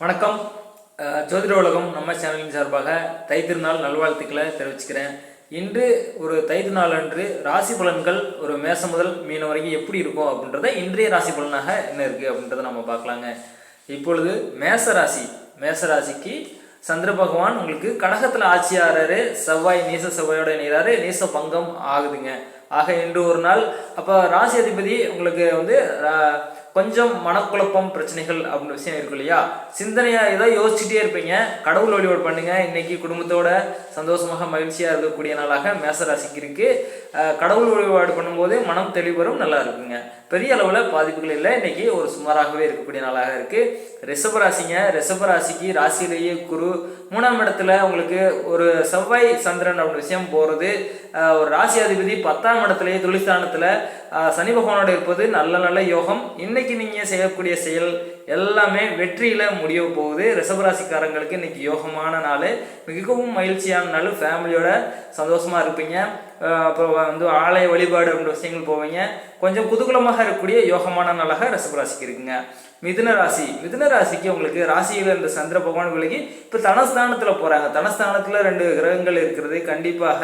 வணக்கம். ஜோதிட உலகம் நம்ம சேனலின் சார்பாக தை திருநாள் நல்வாழ்த்துக்களை தெரிவிச்சுக்கிறேன். இன்று ஒரு தை திருநாள் அன்று ராசி பலன்கள் ஒரு மேசம் முதல் மீன வரைக்கும் எப்படி இருக்கும் அப்படின்றத இன்றைய ராசி பலனாக என்ன இருக்குது அப்படின்றத நம்ம பார்க்கலாங்க. இப்பொழுது மேச ராசி. மேச ராசிக்கு சந்திர பகவான் உங்களுக்கு கடகத்தில் ஆட்சியாரரு செவ்வாய் நீச செவ்வாயோட இணைகிறாரு. நீச பங்கம் ஆகுதுங்க. ஆக இன்று ஒரு நாள் அப்போ ராசி அதிபதி உங்களுக்கு வந்து ரா- கொஞ்சம் மனக்குழப்பம் பிரச்சனைகள் அப்படின்னு விஷயம் இருக்கும் இல்லையா? சிந்தனையாக ஏதோ யோசிச்சுட்டே இருப்பீங்க. கடவுள் வழிபாடு பண்ணுங்கள் இன்னைக்கு குடும்பத்தோட சந்தோஷமாக மகிழ்ச்சியாக இருக்கக்கூடிய நாளாக மேச ராசிக்கு இருக்கு கடவுள் வழிபாடு பண்ணும்போது மனம் தெளிவரும் நல்லா இருக்குங்க. பெரிய அளவில் பாதிப்புகள் இல்லை. இன்னைக்கு ஒரு சுமாராகவே இருக்கக்கூடிய நாளாக இருக்கு. ரிஷபராசிங்க ராசிங்க. ராசிக்கு ராசியிலேயே குரு மூணாம் இடத்துல உங்களுக்கு ஒரு செவ்வாய் சந்திரன் அப்படின்னு விஷயம் போகிறது ஒரு ராசி அதிபதி பத்தாம் இடத்துலேயே தொழிற்ஸ்தானத்தில் சனி பகவானோட இருப்பது நல்ல நல்ல யோகம். இன்னைக்கு நீங்கள் செய்யக்கூடிய செயல் எல்லாமே வெற்றியில் முடிய போகுது. ரிசபராசிக்காரங்களுக்கு இன்றைக்கி யோகமான நாள். மிகவும் மகிழ்ச்சியான நாள். ஃபேமிலியோட சந்தோஷமாக இருப்பீங்க. அப்புறம் வந்து ஆலய வழிபாடு அப்படின்ற விஷயங்கள் போவீங்க. கொஞ்சம் குதூகலமாக இருக்கக்கூடிய யோகமான நாளாக ரிசபராசிக்கு இருக்குங்க. மிதுன ராசி. மிதுன ராசிக்கு உங்களுக்கு ராசியில் இந்த சந்திர பகவான் விலகி இப்போ தனஸ்தானத்தில் போகிறாங்க தனஸ்தானத்தில் ரெண்டு கிரகங்கள் இருக்கிறது. கண்டிப்பாக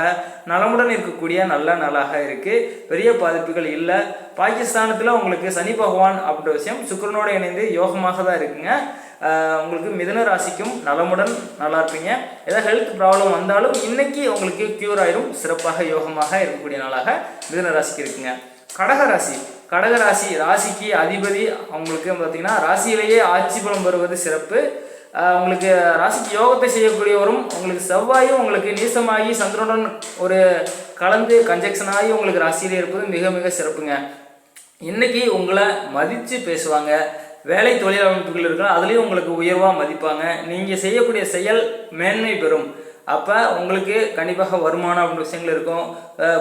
நலமுடன் இருக்கக்கூடிய நல்ல நாளாக இருக்குது பெரிய பாதிப்புகள் இல்லை. பாகிஸ்தானத்தில் உங்களுக்கு சனி பகவான் அப்படின்ற விஷயம் சுக்கிரனோட இணைந்து யோகமாக தான் இருக்குங்க. உங்களுக்கு மிதுன ராசிக்கும் நலமுடன் நல்லா இருப்பீங்க. ஏதாவது ஹெல்த் ப்ராப்ளம் வந்தாலும் இன்னைக்கு உங்களுக்கு க்யூர் ஆயிரும். சிறப்பாக யோகமாக இருக்கக்கூடிய நாளாக மிதுன ராசிக்கு இருக்குங்க. கடக ராசி. கடக ராசி ராசிக்கு அதிபதி அவங்களுக்கு பார்த்தீங்கன்னா ராசியிலேயே ஆட்சி பலம் வருவது சிறப்பு. உங்களுக்கு ராசிக்கு யோகத்தை செய்யக்கூடியவரும் உங்களுக்கு செவ்வாயும் உங்களுக்கு நீசமாகி சந்திரனுடன் ஒரு கலந்து கன்ஜெக்ஷன் ஆகி உங்களுக்கு ராசியிலே இருப்பது மிக மிக சிறப்புங்க. இன்றைக்கி உங்களை மதித்து பேசுவாங்க. வேலை தொழில் அமைப்புகள் இருக்கும் அதுலேயும் உங்களுக்கு உயர்வாக மதிப்பாங்க. நீங்கள் செய்யக்கூடிய செயல் மேன்மை பெறும். அப்போ உங்களுக்கு கண்டிப்பாக வருமானம் அப்படின்ற விஷயங்கள் இருக்கும்.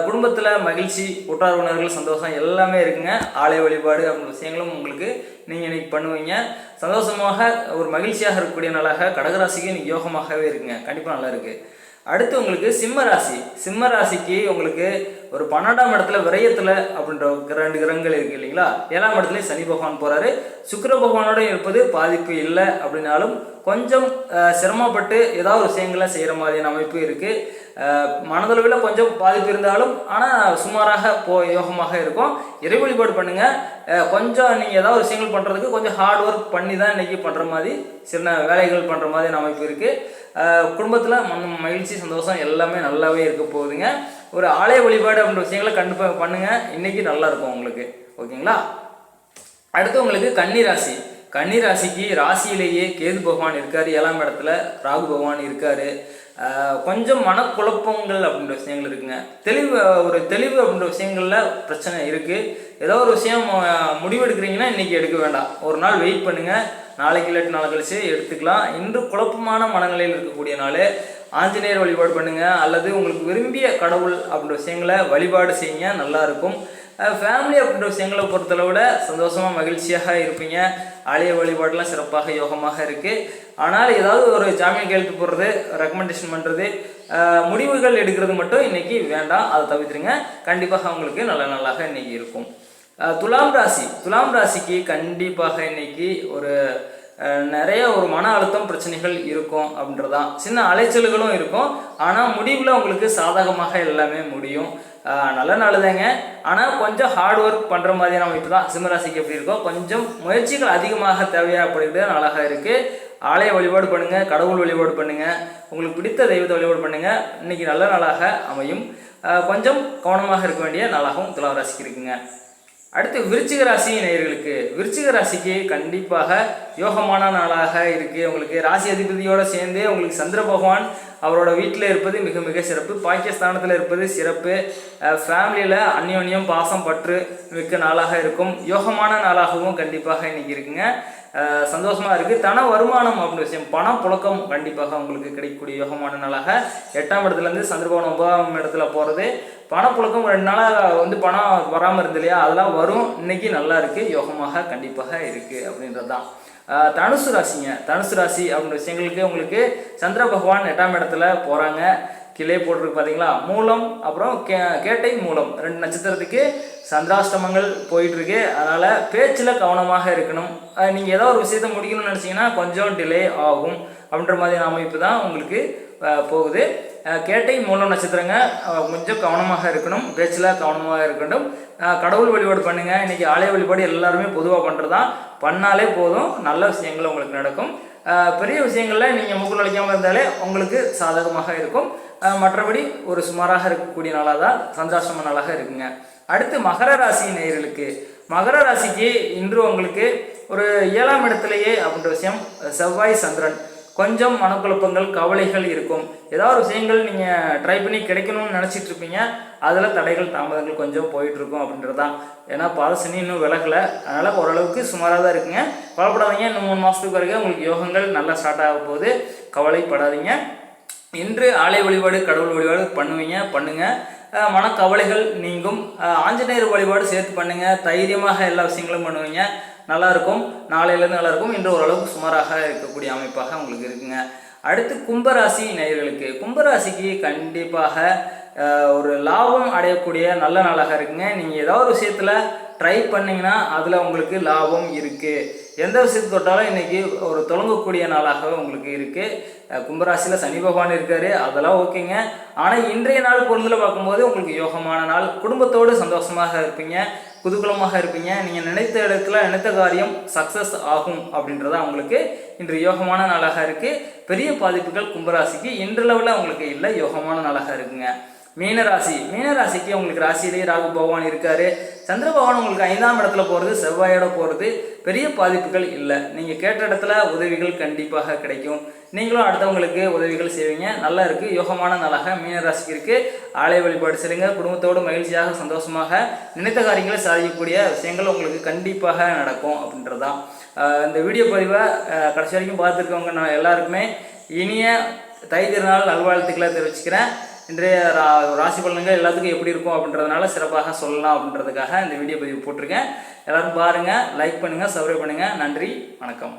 குடும்பத்தில் மகிழ்ச்சி உற்றார் உணர்வுகள் சந்தோஷம் எல்லாமே இருக்குங்க. ஆலய வழிபாடு அப்படின்ற விஷயங்களும் உங்களுக்கு நீங்கள் இன்னைக்கு பண்ணுவீங்க. சந்தோஷமாக ஒரு மகிழ்ச்சியாக இருக்கக்கூடிய நாளாக கடகராசிக்கு இன்னைக்கு யோகமாகவே இருக்குங்க. கண்டிப்பாக நல்லா இருக்குது அடுத்து உங்களுக்கு சிம்ம ராசி. சிம்ம ராசிக்கு உங்களுக்கு ஒரு பன்னெண்டாம் இடத்துல விரயத்தில் அப்படின்ற ரெண்டு கிரகங்கள் இருக்கு இல்லைங்களா? ஏழாம் இடத்துல சனி பகவான் போகிறாரு சுக்கர பகவானோட இருப்பது பாதிப்பு இல்லை அப்படின்னாலும் கொஞ்சம் சிரமப்பட்டு ஏதாவது ஒரு விஷயங்களை செய்கிற மாதிரியான அமைப்பு இருக்குது மனதளவில் கொஞ்சம் பாதிப்பு இருந்தாலும் ஆனால் சுமாராக போ யோகமாக இருக்கும். இறை வழிபாடு பண்ணுங்கள் கொஞ்சம் நீங்கள் ஏதாவது விஷயங்கள் பண்ணுறதுக்கு கொஞ்சம் ஹார்ட் ஒர்க் பண்ணி தான் இன்றைக்கி பண்ணுற மாதிரி சின்ன வேலைகள் பண்ணுற மாதிரி அமைப்பு இருக்குது குடும்பத்தில் மன மகிழ்ச்சி சந்தோஷம் எல்லாமே நல்லாவே இருக்க போகுதுங்க. ஒரு ஆலய வழிபாடு அப்படின்ற விஷயங்களை கண்டிப்பாக பண்ணுங்கள் இன்றைக்கி நல்லாயிருக்கும் உங்களுக்கு. ஓகேங்களா? அடுத்து உங்களுக்கு கன்னி ராசி கன்னி ராசிக்கு ராசியிலேயே கேது பகவான் இருக்கார். ஏழாம் இடத்துல ராகு பகவான் இருக்கார். கொஞ்சம் மனக்குழப்பங்கள் அப்படின்ற விஷயங்கள் இருக்குங்க. தெளிவு ஒரு தெளிவு அப்படின்ற விஷயங்களில் பிரச்சனை இருக்குது ஏதோ ஒரு விஷயம் முடிவெடுக்கிறீங்கன்னா இன்றைக்கி எடுக்க வேண்டாம். ஒரு நாள் வெயிட் பண்ணுங்கள் நாளைக்கு இல்லாட்டி நாள் கழிச்சு எடுத்துக்கலாம். இன்று குழப்பமான மனநிலையில் இருக்கக்கூடிய நாள். ஆஞ்சநேயர் வழிபாடு பண்ணுங்கள் அல்லது உங்களுக்கு விரும்பிய கடவுள் அப்படின்ற விஷயங்களை வழிபாடு செய்யுங்க. நல்லாயிருக்கும் ஃபேமிலி அப்படின்ற விஷயங்களை பொறுத்தளவில் சந்தோஷமாக மகிழ்ச்சியாக இருப்பீங்க. ஆலய வழிபாடெலாம் சிறப்பாக யோகமாக இருக்குது ஆனால் ஏதாவது ஒரு ஜாமீன் கையெழுத்து போடுறது ரெக்கமெண்டேஷன் பண்ணுறது முடிவுகள் எடுக்கிறது மட்டும் இன்றைக்கி வேண்டாம். அதை தவிர்த்துருங்க. கண்டிப்பாக உங்களுக்கு நல்ல நல்லாக இன்னைக்கு இருக்கும். துலாம் ராசி. துலாம் ராசிக்கு கண்டிப்பாக இன்னைக்கு ஒரு நிறைய ஒரு மன அழுத்தம் பிரச்சனைகள் இருக்கும் அப்படின்றதான். சின்ன அலைச்சல்களும் இருக்கும். ஆனால் முடிவில் உங்களுக்கு சாதகமாக எல்லாமே முடியும். நல்ல நல்ல நாளுதாங்க. ஆனால் கொஞ்சம் ஹார்ட் ஒர்க் பண்ணுற மாதிரியான அமைப்பு தான் சிம்மராசிக்கு எப்படி இருக்கோ கொஞ்சம் முயற்சிகள் அதிகமாக தேவையாகப்படுகிறது அழகாக இருக்குது ஆலய வழிபாடு பண்ணுங்கள் கடவுள் வழிபாடு பண்ணுங்கள் உங்களுக்கு பிடித்த தெய்வத்தை வழிபாடு பண்ணுங்கள் இன்னைக்கு நல்ல நாளாக அமையும். கொஞ்சம் கவனமாக இருக்க வேண்டிய நாளாகவும் துலாம் இருக்குங்க. அடுத்து விருச்சிக ராசி நேயர்களுக்கு. விருச்சிக ராசிக்கு கண்டிப்பாக யோகமான நாளாக இருக்கு. உங்களுக்கு ராசி அதிபதியோடு சேர்ந்து உங்களுக்கு சந்திர பகவான் அவரோட வீட்டில் இருப்பது மிக மிக சிறப்பு. பாகிஸ்தானத்தில் இருப்பது சிறப்பு. ஃபேமிலியில் அந்யோன்யம் பாசம் பற்று மிக்க நாளாக இருக்கும். யோகமான நாளாகவும் கண்டிப்பாக இன்னைக்கு இருக்குங்க. சந்தோஷமாக இருக்குது தன வருமானம் அப்படின்ற விஷயம் பணம் புழக்கம் கண்டிப்பாக உங்களுக்கு கிடைக்கக்கூடிய யோகமான நாளாக. எட்டாம் இடத்துலேருந்து சந்திரபவன் ஒன்பதாம் இடத்துல போகிறது பணப்புழக்கம் ரெண்டு நாளாக வந்து பணம் வராமல் இருந்து இல்லையா? அதெல்லாம் வரும். இன்னைக்கு நல்லா இருக்குது யோகமாக கண்டிப்பாக இருக்குது அப்படின்றது தான் தனுசு ராசிங்க. தனுசு ராசி அப்படின்ற விஷயங்களுக்கு உங்களுக்கு சந்திர பகவான் எட்டாம் இடத்துல போகிறாங்க கிளே போட்டிருக்கு பார்த்தீங்களா மூலம் அப்புறம் கே கேட்டை மூலம். ரெண்டு நட்சத்திரத்துக்கு சந்திராஷ்டமங்கள் போயிட்டுருக்கு. அதனால் பேச்சில் கவனமாக இருக்கணும். நீங்கள் ஏதோ ஒரு விஷயத்தை முடிக்கணும்னு நினச்சிங்கன்னா கொஞ்சம் டிலே ஆகும் அப்படின்ற மாதிரியான அமைப்பு தான் உங்களுக்கு போகுது. கேட்டை மூலம் நட்சத்திரங்க கொஞ்சம் கவனமாக இருக்கணும். பேச்சில் கவனமாக இருக்கணும். கடவுள் வழிபாடு பண்ணுங்க. இன்னைக்கு ஆலய வழிபாடு எல்லாருமே பொதுவாக பண்ணுறது தான் பண்ணாலே போதும். நல்ல விஷயங்கள் உங்களுக்கு நடக்கும். பெரிய விஷயங்களில் நீங்கள் மூக்கு நுழைக்காமல் இருந்தாலே உங்களுக்கு சாதகமாக இருக்கும். மற்றபடி ஒரு சுமாராக இருக்கக்கூடிய நாளாக தான் சந்திராசிரம நாளாக இருக்குங்க. அடுத்து மகர ராசி நேயர்களுக்கு. மகர ராசிக்கு இன்று உங்களுக்கு ஒரு ஏழாம் இடத்திலேயே அப்படின்ற விஷயம் செவ்வாய் சந்திரன். கொஞ்சம் மனக்குழப்பங்கள் கவலைகள் இருக்கும். ஏதாவது ஒரு விஷயங்கள் நீங்கள் ட்ரை பண்ணி கிடைக்கணும்னு நினச்சிட்டு இருப்பீங்க. அதில் தடைகள் தாமதங்கள் கொஞ்சம் போயிட்டுருக்கும் அப்படின்றது தான் ஏன்னா பாதசனி இன்னும் விலகலை. அதனால் ஓரளவுக்கு சுமாராக தான் இருக்குங்க. கவலைப்படாதீங்க. இன்னும் மூணு மாதத்துக்கு வரைக்கும் உங்களுக்கு யோகங்கள் நல்லா ஸ்டார்ட் ஆக போகுது. கவலைப்படாதீங்க. இன்று ஆலய வழிபாடு கடவுள் வழிபாடு பண்ணுவீங்க பண்ணுங்கள் மனக்கவலைகள் நீங்கும். ஆஞ்சநேயர் வழிபாடு சேர்த்து பண்ணுங்க. தைரியமாக எல்லா விஷயங்களும் பண்ணுவீங்க. நல்லா இருக்கும் நாளையிலேருந்து நல்லா இருக்கும் இன்று ஓரளவுக்கு சுமாராக இருக்கக்கூடிய அமைப்பாக உங்களுக்கு இருக்குங்க. அடுத்து கும்பராசி நேயர்களுக்கு. கும்பராசிக்கு கண்டிப்பாக ஒரு லாபம் அடையக்கூடிய நல்ல நாளாக இருக்குங்க. நீங்கள் ஏதாவது ஒரு விஷயத்தில் ட்ரை பண்ணிங்கன்னா அதில் உங்களுக்கு லாபம் இருக்குது எந்த விஷயத்தை தொட்டாலும் இன்றைக்கி ஒரு தொடங்கக்கூடிய நாளாகவே உங்களுக்கு இருக்குது கும்பராசியில் சனி பகவான் இருக்கார் அதெல்லாம் ஓகேங்க. ஆனால் இன்றைய நாள் பொழுதுல பார்க்கும்போது உங்களுக்கு யோகமான நாள். குடும்பத்தோடு சந்தோஷமாக இருப்பீங்க குதூகலமாக இருப்பீங்க. நீங்கள் நினைத்த இடத்துல நினைத்த காரியம் சக்ஸஸ் ஆகும் அப்படின்றதா உங்களுக்கு இன்று யோகமான நாளாக இருக்குது பெரிய பாதிப்புகள் கும்பராசிக்கு இன்றளவில் உங்களுக்கு இல்லை யோகமான நாளாக இருக்குங்க. மீனராசி. மீனராசிக்கு உங்களுக்கு ராசியிலே ராகு பகவான் இருக்காரு. சந்திர பகவான் உங்களுக்கு ஐந்தாம் இடத்துல போகிறது செவ்வாயோட போகிறது பெரிய பாதிப்புகள் இல்லை. நீங்கள் கேட்ட இடத்துல உதவிகள் கண்டிப்பாக கிடைக்கும். நீங்களும் அடுத்தவங்களுக்கு உதவிகள் செய்வீங்க. நல்லா இருக்குது யோகமான நாளாக மீனராசிக்கு இருக்குது ஆலய வழிபாடு செய்யுங்க. குடும்பத்தோடு மகிழ்ச்சியாக சந்தோஷமாக நினைத்த காரியங்களை சாதிக்கக்கூடிய விஷயங்கள் உங்களுக்கு கண்டிப்பாக நடக்கும் அப்படின்றதான் இந்த வீடியோ பதிவை கடைசி வரைக்கும் பார்த்துருக்கவங்க நான் எல்லாருக்குமே இனிய தை திருநாள் நல்வாழ்த்துக்களை தெரிவிச்சுக்கிறேன். இன்றைய ரா ராசி பலன்கள் எல்லாத்துக்கும் எப்படி இருக்கும் அப்படின்றதுனால சிறப்பாக சொல்லலாம் அப்படின்றதுக்காக இந்த வீடியோ பதிவு போட்டிருக்கேன். எல்லோரும் பாருங்கள் லைக் பண்ணுங்கள் சப்ஸ்கிரைப் பண்ணுங்கள் நன்றி வணக்கம்.